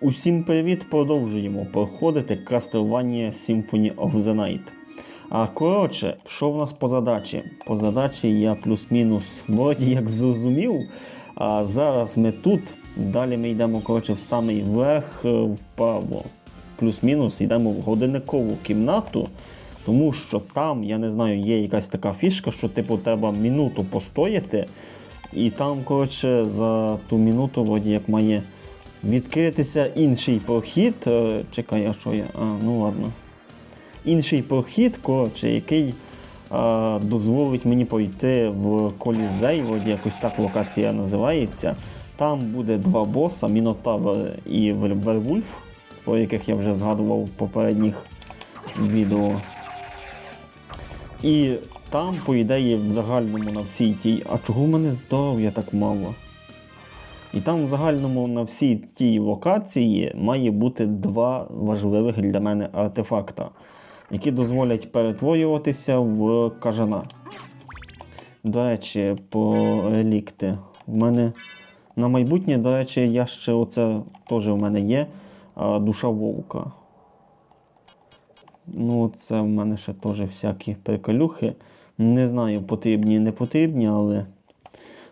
Усім привіт! Продовжуємо проходити Castlevania Symphony of the Night. А коротше, що в нас по задачі? По задачі я плюс-мінус вроді як зрозумів. А зараз ми тут, далі ми йдемо коротше, в самий верх е, вправо. Плюс-мінус йдемо в годинникову кімнату, тому що там, я не знаю, є якась така фішка, що типу треба минуту постояти, і там, коротше, за ту минуту вроді як має відкритися інший прохід. Е, Чекай, що я? А, ну ладно. Інший прохід, коротше, який а, дозволить мені пройти в колізей, вроді якось так локація називається. Там буде два боса, Мінотавр і Вервульф, про яких я вже згадував в попередніх відео. І там, по ідеї, в загальному на всій тій. А чого в мене здоров'я так мало? І там в загальному на всій тій локації має бути два важливих для мене артефакта, які дозволять перетворюватися в кажана. До речі, по релікти. В мене на майбутнє, до речі, я ще оце теж в мене є душа вовка. Ну, це в мене ще теж всякі приколюхи. Не знаю, потрібні, не потрібні, але.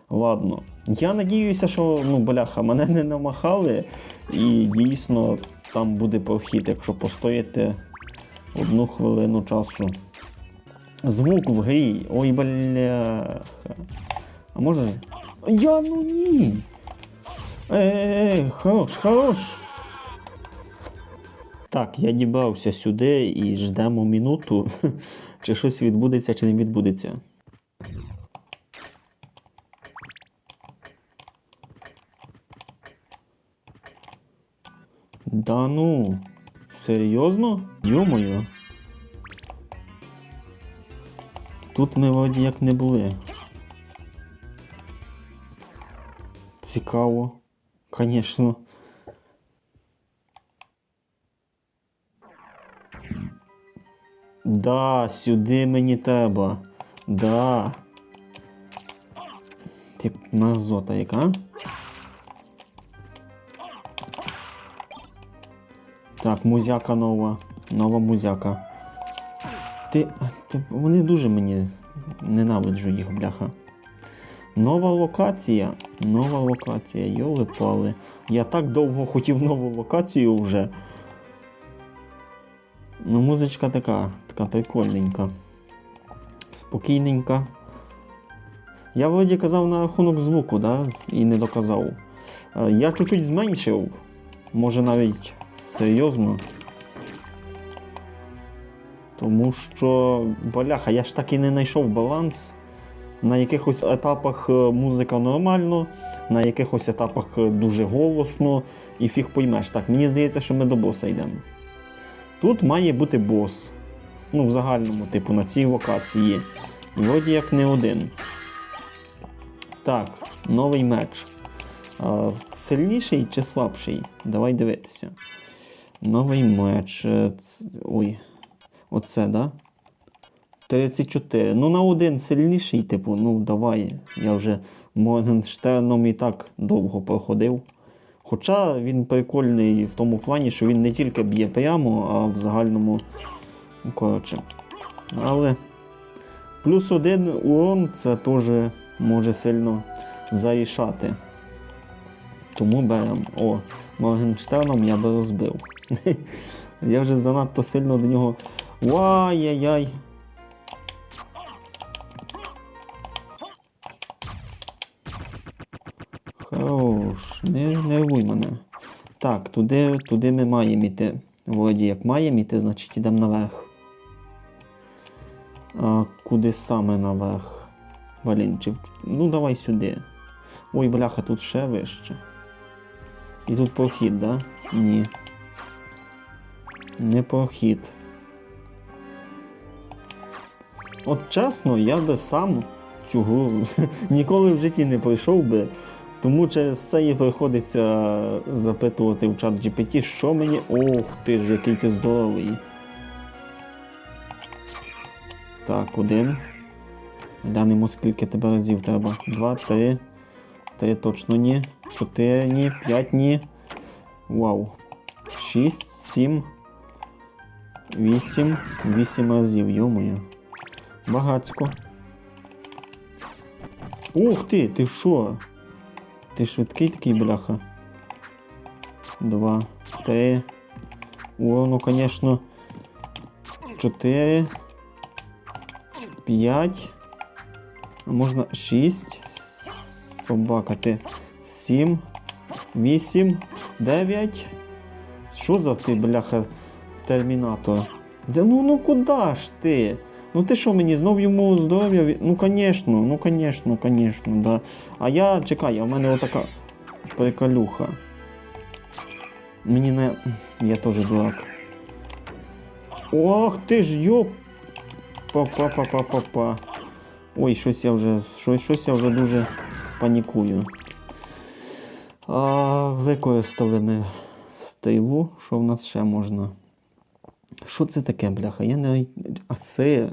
Ладно. Я надіюся, що ну, бляха, мене не намахали, і дійсно там буде прохід, якщо постояти одну хвилину часу. Звук в грі. Ой, бляха. А може. Я ну ні. Ей, хорош, хорош. Так, я дібрався сюди і ждемо минуту, чи щось відбудеться, чи не відбудеться. Да ну, серйозно? Йомою. Тут ми вроді як не були. Цікаво. Звісно. Да, сюди мені треба. Да. Ти мерзота яка? Так, музяка нова. Нова музяка. Ти. ти вони дуже мені ненавиджу їх, бляха. Нова локація. Нова локація. Йоли пали. Я так довго хотів нову локацію вже. Ну, музичка така, така прикольненька. Спокійненька. Я вроді казав на рахунок звуку, да? І не доказав. Е, Я чуть-чуть зменшив. Може навіть серйозно. Тому що, бляха, я ж так і не знайшов баланс. На якихось етапах е, музика нормально, на якихось етапах е, дуже голосно, і фіг поймеш. Так, мені здається, що ми до боса йдемо. Тут має бути бос. Ну, в загальному, типу, на цій локації. Вроді як не один. Так, новий меч. Сильніший чи слабший? Давай дивитися. Новий меч. Е, Ой. Оце, да? 34. Ну, на один сильніший, типу, ну давай. Я вже Моргенштерном і так довго проходив. Хоча він прикольний в тому плані, що він не тільки б'є прямо, а в загальному. Ну, коротше. Але плюс один урон це теж може сильно зарішати. Тому беремо. О, Моргенштерном я би розбив. Я вже занадто сильно до нього. Вай-яй-яй. Хорош, не нервуй мене. Так, туди, туди ми маємо йти. Володі, як маємо йти, значить йдемо наверх. А куди саме наверх? Блін, чи Ну давай сюди. Ой, бляха, тут ще вище. І тут прохід, да? Ні. Не прохід. От чесно, я би сам цю гру ніколи в житті не пройшов би. Тому через це і приходиться запитувати в чат GPT, що мені. Ох ти ж, який ти здоровий. Так, один. Глянемо, скільки тебе разів треба. Два, три. Три точно ні. Чотири ні. П'ять ні. Вау. 6, 7, 8, 8 разів, йомою. Багацько. Ух ти, ти що? Ти швидкий такий, бляха. Два, три. О, ну, конечно. Чотири. П'ять. Можна шість. Собака ти. Сім. Вісім. Дев'ять. Що за ти, бляха, термінатор? Да ну ну куди ж ти? Ну ти що мені знов йому здоров'я? Ну звісно, ну звісно, звісно, да. А я чекай, а в мене отака приколюха. Мені не. Я теж дурак. Ох ти ж йоп. Па-па-па-па-па-па. Ой, щось я вже. Щось, щось я вже дуже панікую. А, використали ми стейлу. Що в нас ще можна? Що це таке, бляха? Я не. Асе.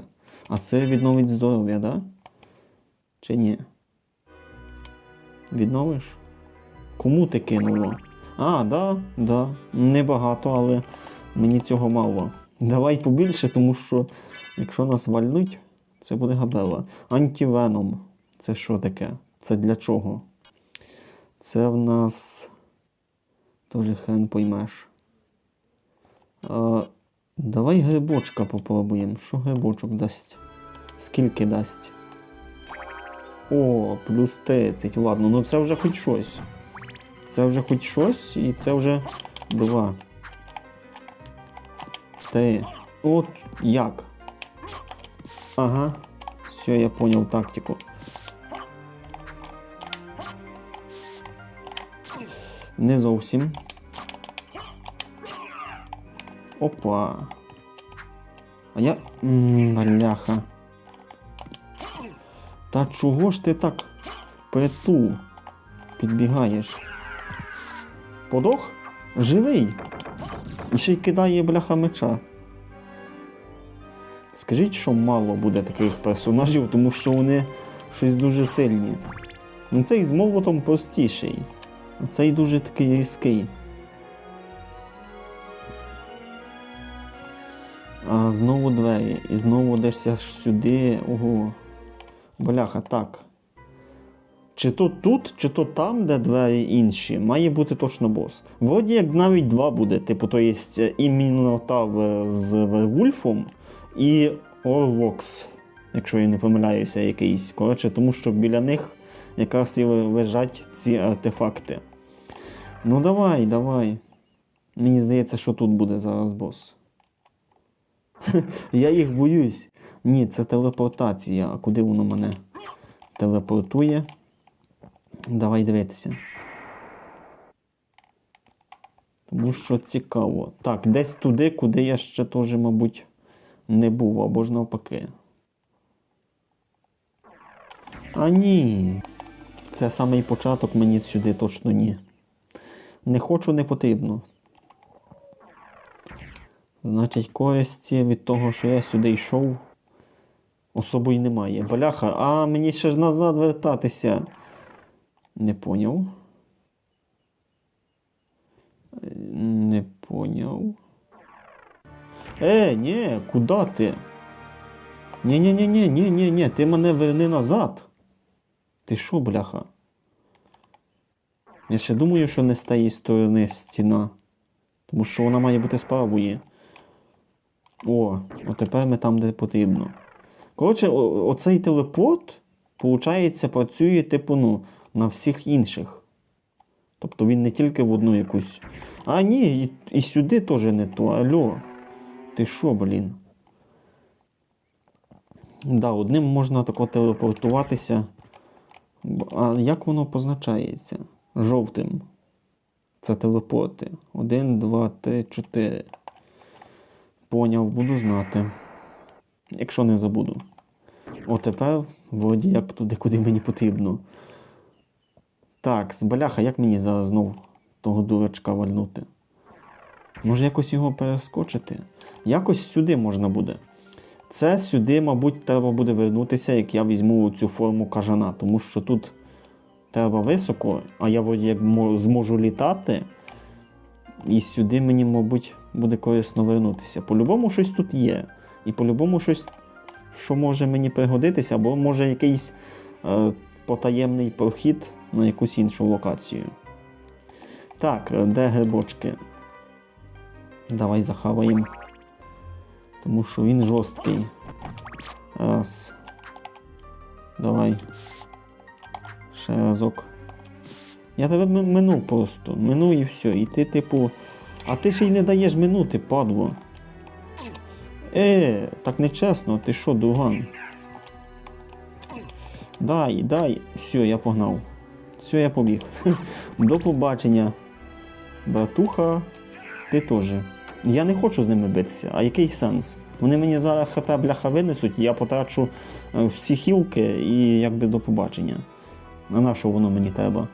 Асе відновить здоров'я, да? Чи ні? Відновиш? Кому ти кинуло? А, да, да. Небагато, але мені цього мало. Давай побільше, тому що якщо нас вальнуть, це буде габела. Антівеном. Це що таке? Це для чого? Це в нас. Тоже хрен поймеш. Давай грибочка попробуємо. Що грибочок дасть? Скільки дасть? О, плюс 30. Ладно, ну це вже хоч щось. Це вже хоч щось, і це вже два. Три. От як? Ага. Все, я понял тактику. Не зовсім. Опа. А я. Бляха. Та чого ж ти так впритул підбігаєш? Подох? Живий. І ще й кидає бляха меча. Скажіть, що мало буде таких персонажів, тому що вони щось дуже сильні. Ну цей з молотом простіший. А цей дуже такий різкий. Знову двері. І знову дешся сюди. Ого. Бляха, так. Чи то тут, чи то там, де двері інші, має бути точно бос. Вроді як навіть два буде. Типу, то є і Мінотав з Вервульфом, і Орлокс, якщо я не помиляюся, якийсь. Коротше, тому що біля них якраз і лежать ці артефакти. Ну давай, давай. Мені здається, що тут буде зараз бос. Я їх боюсь. Ні, це телепортація. А куди воно мене телепортує? Давай дивитися. Тому що цікаво. Так, десь туди, куди я ще теж, мабуть, не був, або ж навпаки. А ні. Це самий початок мені сюди точно ні. Не хочу, не потрібно. Значить, користі від того, що я сюди йшов, особо й немає. Бляха, а мені ще ж назад вертатися. Не поняв. Не поняв. Е, ні, куди ти? ні ні ні ні ні ні ні ти мене верни назад. Ти що, бляха? Я ще думаю, що не з тієї сторони стіна. Тому що вона має бути з правої. О, от тепер ми там, де потрібно. Коротше, оцей телепорт, виходить, працює, типу, ну, на всіх інших. Тобто він не тільки в одну якусь. А, ні, і, і сюди теж не то. Алло. Ти що, блін? Да, одним можна тако телепортуватися. А як воно позначається? Жовтим. Це телепорти. Один, два, три, чотири. Поняв, буду знати. Якщо не забуду. О, тепер вроді як туди, куди мені потрібно. Так, з баляха, як мені зараз знов того дурачка вальнути? Може якось його перескочити? Якось сюди можна буде. Це сюди, мабуть, треба буде вернутися, як я візьму цю форму кажана, тому що тут треба високо, а я вроді як зможу літати. І сюди мені, мабуть, буде корисно вернутися. По-любому щось тут є. І по-любому щось, що може мені пригодитися, або може якийсь е, потаємний прохід на якусь іншу локацію. Так, е, де грибочки? Давай захаваємо. Тому що він жорсткий. Раз. Давай. Ще разок. Я тебе минув просто. Минув і все. І ти, типу. А ти ще й не даєш минути, падло. Е, так нечесно, ти що, друган? Дай, дай. Все, я погнав. Все, я побіг. До побачення. Братуха, ти теж. Я не хочу з ними битися, а який сенс? Вони мені зараз хп бляха винесуть, я потрачу е, всі хілки і якби до побачення. А на що воно мені треба?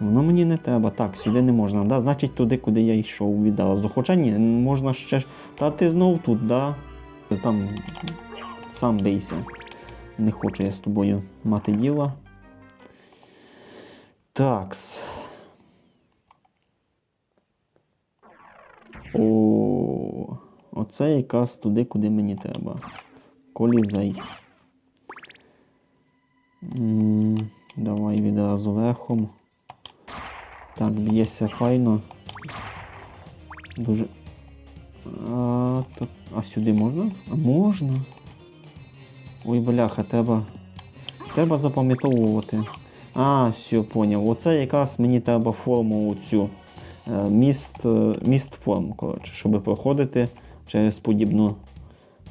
Воно мені не треба. Так, сюди не можна. Да? Значить туди, куди я йшов відразу. Хоча ні, можна ще. Та ти знов тут, да? Там сам бийся. Не хочу я з тобою мати діла. Такс. О, оце якраз туди, куди мені треба. Колізей. Давай відразу верхом. Так, б'ється файно. Дуже. А, то... а сюди можна? А можна. Ой, бляха, треба. Треба запам'ятовувати. А, все, поняв. Оце якраз мені треба форму цю. е, Міст, е, міст форм, коротше, щоб проходити через подібну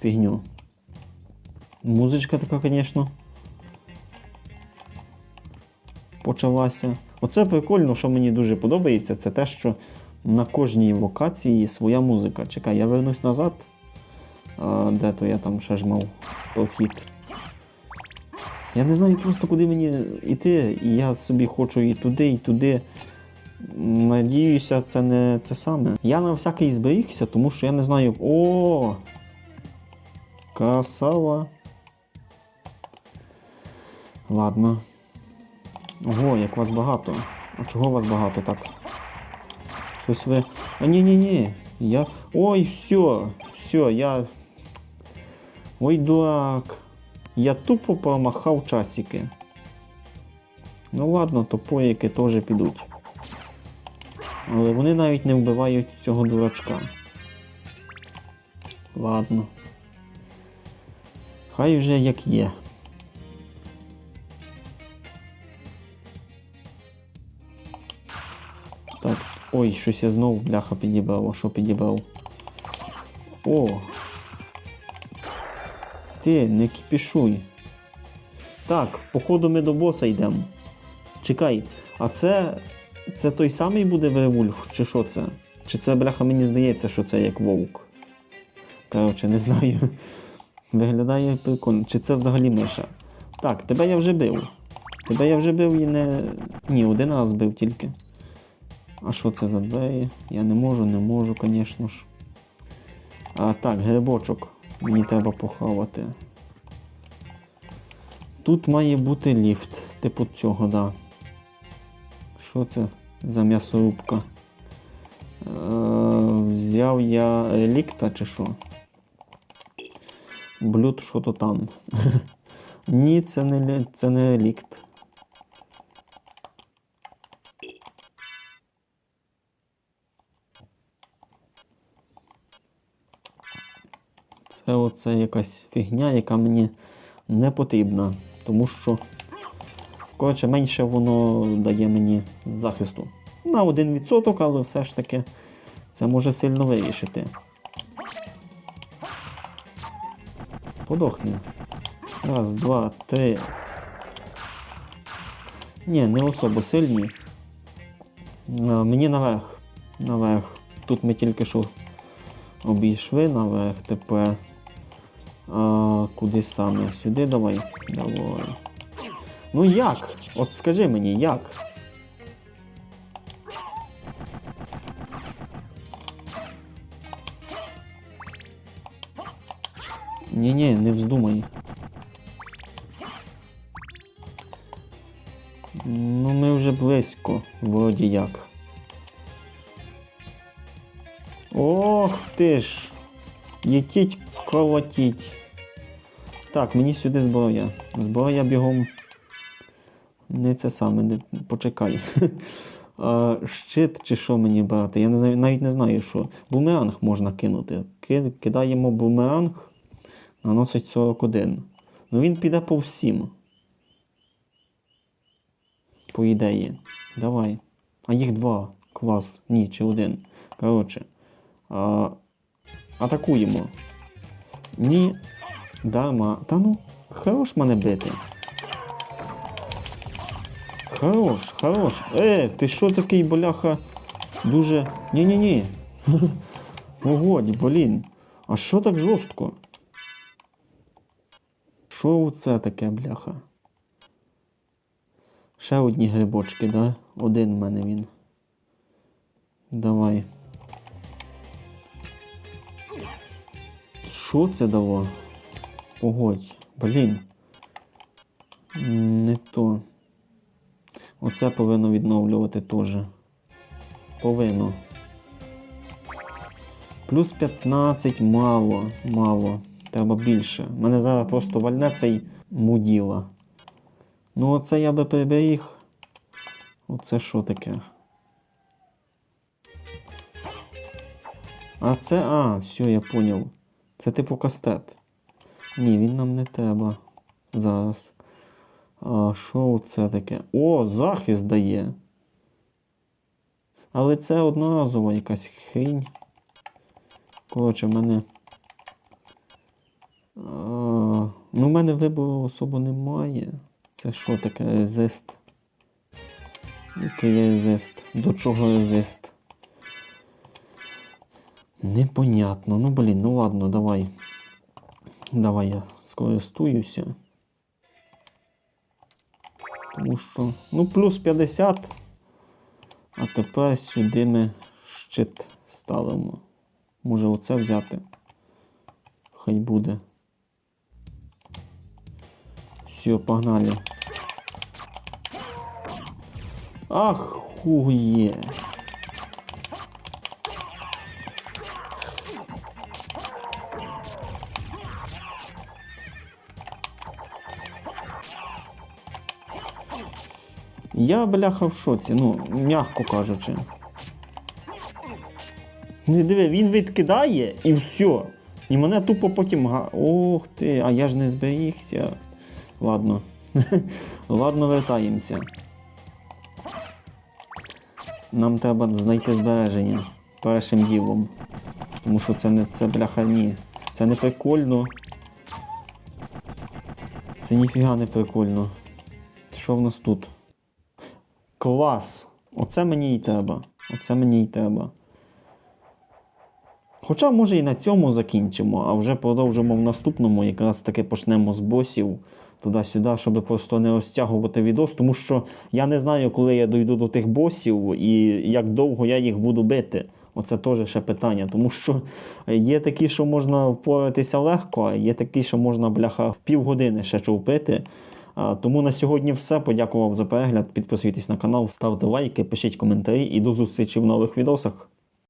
фігню. Музичка така, звісно. Почалася. Оце прикольно, що мені дуже подобається, це те, що на кожній локації своя музика. Чекай, я вернусь назад. А, де то я там ще ж мав прохід. Я не знаю просто, куди мені йти, і я собі хочу і туди, і туди. Надіюся, це не це саме. Я на всякий зберігся, тому що я не знаю. О! Красава. Ладно. Ого, як вас багато. А чого вас багато так? Щось ви. А ні, ні, ні. Я. Ой, все, все, я. Ой, дурак. Я тупо промахав часики. Ну ладно, топорики теж підуть. Але вони навіть не вбивають цього дурачка. Ладно. Хай вже як є. Так, ой, щось я знову бляха підібрав. А що підібрав? О! Ти, не кипішуй. Так, походу ми до боса йдемо. Чекай, а це. Це той самий буде Вервульф, чи що це? Чи це, бляха, мені здається, що це як вовк? Коротше, не знаю. Виглядає прикольно. Чи це взагалі миша? Так, тебе я вже бив. Тебе я вже бив і не. Ні, один раз бив тільки. А що це за двері? Я не можу, не можу, звісно ж. А так, грибочок. Мені треба похавати. Тут має бути ліфт, типу цього, да. Що це за м'ясорубка? Е, взяв я релікта чи що? Блюд, що то там. Ні, це не, це не релікт. Це оце якась фігня, яка мені не потрібна, тому що, коротше, менше воно дає мені захисту. На 1%, але все ж таки це може сильно вирішити. Подохни. Раз, два, три. Ні, не особо сильні. Мені наверх. Наверх. Тут ми тільки що обійшли наверх тепер. А, куди саме? Сюди давай. Давай. Ну як? От скажи мені, як? Ні-ні, не вздумай. Ну, ми вже близько, вроді як. Ох ти ж. Їтіть, колотіть. Так, мені сюди зброя. Зброя бігом. Не це саме, не... почекай. А, щит чи що мені брати? Я не навіть не знаю, що. Бумеранг можна кинути. Ки- Кидаємо бумеранг, наносить 41. Ну він піде по всім. По ідеї. Давай. А їх два. Клас. Ні, чи один. Коротше. А, атакуємо. Ні. Дарма. Та ну, хорош мене бити. Хорош, хорош. Е, ти що такий, боляха? Дуже. Ні-ні-ні. Погодь, блін. А що так жорстко? Що це таке, бляха? Ще одні грибочки, да? Один в мене він. Давай. Що це дало? Погодь. Блін. Не то. Оце повинно відновлювати теж. Повинно. Плюс 15 мало, мало. Треба більше. У Мене зараз просто вальне цей муділа. Ну, оце я би приберіг. Оце що таке? А це. А, все, я поняв. Це типу кастет. Ні, він нам не треба. Зараз. А що це таке? О, захист дає. Але це одноразова якась хрінь. Коротше, в мене. А, ну, в мене вибору особо немає. Це що таке резист? Який резист? До чого резист? Непонятно. Ну блін, ну ладно, давай. Давай я скористуюся. Тому що. Ну, плюс 50. А тепер сюди ми щит ставимо. Може оце взяти. Хай буде. Все, погнали. Ах, Я, бляха, в шоці, ну, м'яко кажучи. Не диви, він відкидає і все. І мене тупо потім. га- Ох ти, а я ж не зберігся. Ладно. Ладно, вертаємося. Нам треба знайти збереження першим ділом. Тому що це не це бляха ні. Це не прикольно. Це ніфіга не прикольно. Що в нас тут? Клас! Оце мені й треба. Оце мені й треба. Хоча, може, і на цьому закінчимо, а вже продовжимо в наступному, якраз таки почнемо з босів туди-сюди, щоб просто не розтягувати відос, тому що я не знаю, коли я дойду до тих босів і як довго я їх буду бити. Оце теж ще питання, тому що є такі, що можна впоратися легко, а є такі, що можна, бляха, півгодини ще човпити. Тому на сьогодні все. Подякував за перегляд. Підписуйтесь на канал, ставте лайки, пишіть коментарі і до зустрічі в нових відосах.